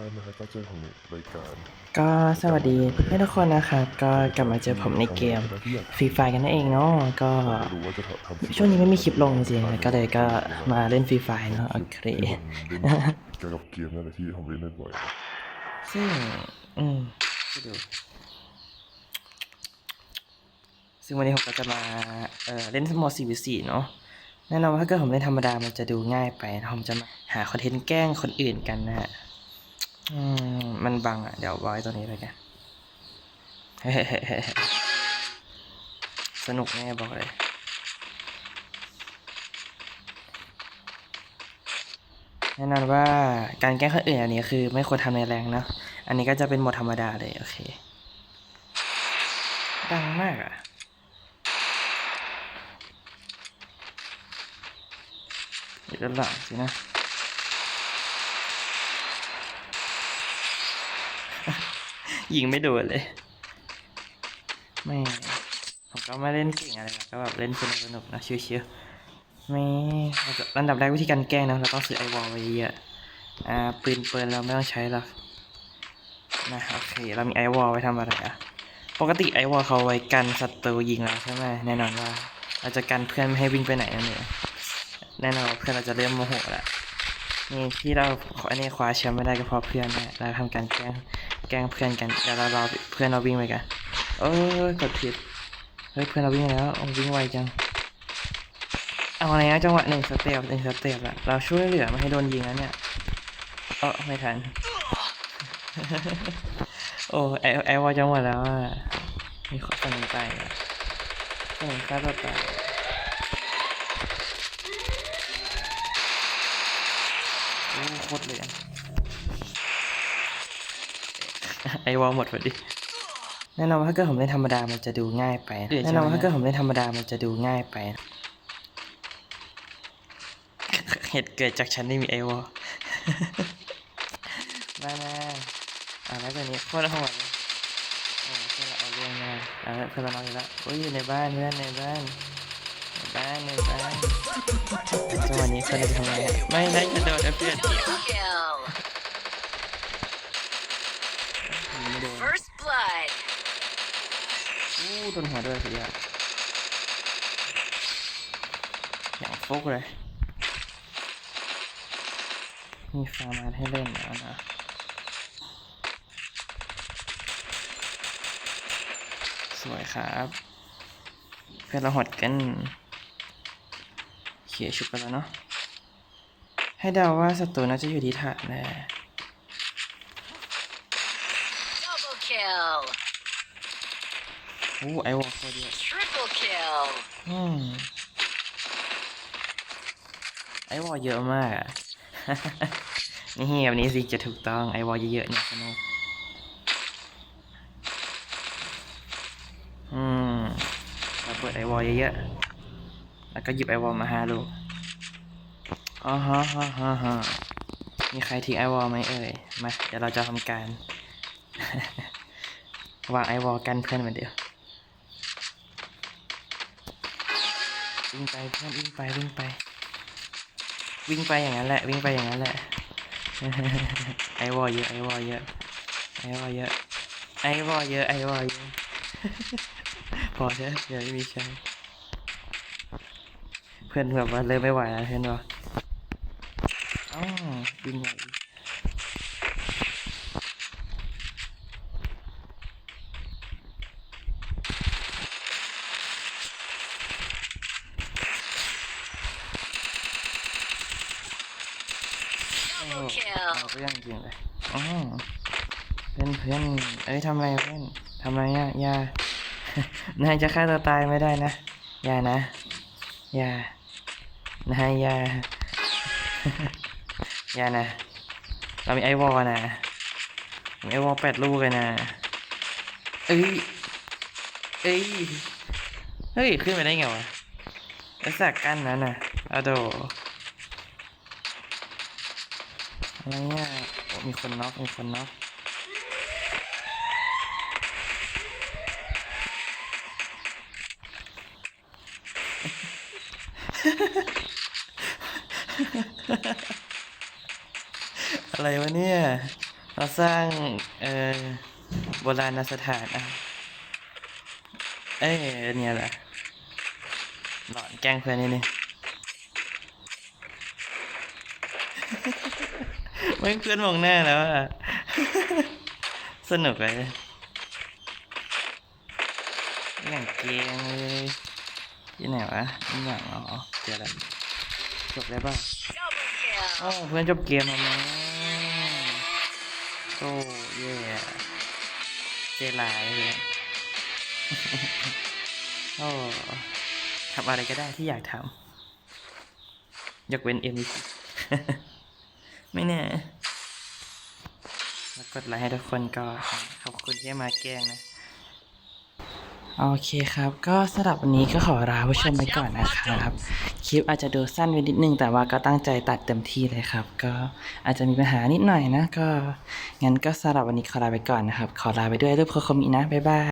านนะครับก็เจอของรายการก็สวัสดีเพื่อนๆทุกคนนะครับ ก็กลับมาเจอผมในเกมฟรีไฟกันนั่นเองเนาะก็รู้ว่าจะทำช่วงนี้ไม่มีคลิปลงจริงๆก็เลยก็มาเล่นฟรีไฟเนาะโอเคเล่นเกี่ยวกับเกมนั่นแหละที่ผมเล่นบ่อยซึ่งอืมไปดูซึ่งวันนี้ผมก็จะมาเอ่อเล่นสมอสี่วิสี่เนาะแน่นอนว่าถ้าเกิดผมเล่นธรรมดามันจะดูง่ายไปนะผมจะมาหาคอนเทนต์แกล้งคนอื่นกันนะฮะ อืมมันบังอะ เดี๋ยวไว้ตัวนี้ไปกันสนุกแน่บอกเลย แน่นอนว่าการแกล้งคนอื่นอันนี้คือไม่ควรทำในแรงนะ อันนี้ก็จะเป็นหมดธรรมดาเลย โอเค ดังมากอะอยู่ด้านหลังสินะ ยิงไม่โดนเลย ไม่ ผมก็ไม่เล่นเก่งอะไรหรอกก็แบบเล่นสนุกสนุกๆนะชิวๆไม่เราจะดับแรกวิธีการแก้งนะเราต้องซื้อไอวอลไว้เยอะอ่าปืนเปินเราไม่ต้องใช้หรอกนะโอเค เรามีไอวอลไว้ทำอะไรอะ ปกติไอวอลเขาไว้กันศัตรูยิงเราใช่ไหมแน่นอนว่าเราจะกันเพื่อนไม่ให้วิ่งไปไหนนั่นเองแน่นอนเพื่อนเราจะเริ่มโมโหแล้วนี่ที่เราอันนี้คว้าแชมป์ไม่ได้ก็เพราะเพื่อนนะเราทำการแกล้ง แกล้งเพื่อนกันแล้วเรารอเพื่อนเราวิ่งไปกันเออกดผิดเฮ้ยเพื่อนเราวิ่งแล้วอ้วิ่งไวจังเอาอะไรนะจังหวะหนึ่งสเต็ปหนึ่งสเต็ปอะเราช่วยเหลือไม่ให้โดนยิงแล้วเนี่ยเออไม่ทัน โอ้ไอไอวอลจังหวะแล้วอะมีข้อตัดสินใจอะตัดสินค่าตัวตายโอ้โคตรเลย อะไอวอลหมดพอดีแน่นอนว่าถ้าเกิดผมเล่นธรรมดามันจะดูง่ายไปแน่นอนว่าถ้าเกิดผมเล่นธรรมดามันจะดูง่ายไป เหตุเกิดจากฉันไม่มีไอวอลมามาอ่าแล้วตัวนี้โคตรโหดเลยโอ้เพื่อนเราเอาเรื่องมาอ่าเพื่อนเรานอนอยู่แล้วโอ้ยอยู่ในบ้านเพื่อนในบ้านในบ้านในบ้านจังหวะนี้เพื่อนเราจะทำไงฮะไม่ได้จะโดนนะเพื่อน Kill. ไม่โดน First blood. อู้โดนหัวด้วยสุดยอดอย่างฟุกเลยมีฟาร์มาให้เล่นแล้วนะสวยครับเพื่อนเราหดกันเขียชุบไปแล้วเนาะให้เดาว่าศัตรูน่าจะอยู่ที่ฐานแน่ Double kill. อู้ไอวอลโคตรเยอะ Triple kill. อืมไอวอลเยอะมากอะ นี่แบบนี้สิจะถูกต้องไอวอลเยอะๆเนี่ยสนุกอืมเราเปิดไอวอลเยอะๆแล้วก็หยิบไอวอลมาห้าลูกอ๋อฮะฮะฮะฮะมีใครทิ้งไอวอลไหมเอ่ยมาเดี๋ยวเราจะทำการ วางไอวอลกันเพื่อนเหมือนเดิมวิ่งไปเพื่อนวิ่งไปวิ่งไป วิ่งไปอย่างนั้นแหละ วิ่งไปอย่างนั้นแหละไอวอลเยอะไอวอลเยอะไอวอลเยอะไอวอลเยอะไอวอลเยอะพอเถอะเดี๋ยวไม่มีใช้เพื่อนแบบว่าเริ่มไม่ไหวแล้วเพื่อนบอกอ๋อวิ่งไหว เอาเรื่องจริงเลยอ๋อเพื่อนเพื่อนเอ้ยทำไรเพื่อนทำไรอะยานายจะฆ่าตัวตายไม่ได้นะอย่านะอย่านายอย่าอย่านะ เรามีไอวอลนะมีไอวอลแปดลูกเลยนะ เอ้ย เอ้ย เฮ้ย ขึ้นไปได้ไงวะลักษณะกั้นนั้นน่ะอะโด อะไรเนี่ยมีคนน็อกมีคนน็อกอะไรวะเนี่ย เราสร้าง เออโบราณสถานอะ เอ้ยเนี่ยแหละหลอนแกล้งเพื่อนนิดนึง ไม่เพื่อนมองหน้าแล้วอะสนุกเลยอย่างเกมเลยที่ไหนวะนี่อย่างอ๋อเจอแล้วจบแล้วป่ะอ๋อ kill. เพื่อนจบเกมแล้วมั้งโอ้เย่เจรายเลยโอ้ทำอะไรก็ได้ที่อยากทำยกเว้น MVP ไม่แน่แล้วกดไลค์ให้ทุกคนก็ขอบคุณที่มาแกล้งนะ โอเคครับ ก็สำหรับวันนี้ก็ขอลาผู้ชมไปก่อนนะครับ คลิปอาจจะดูสั้นไปนิดนึง แต่ว่าก็ตั้งใจตัดเต็มที่เลยครับ ก็อาจจะมีปัญหานิดหน่อยนะ ก็งั้นก็สำหรับวันนี้ขอลาไปก่อนนะครับ ขอลาไปด้วยรูปโคโคมินะ บ๊ายบาย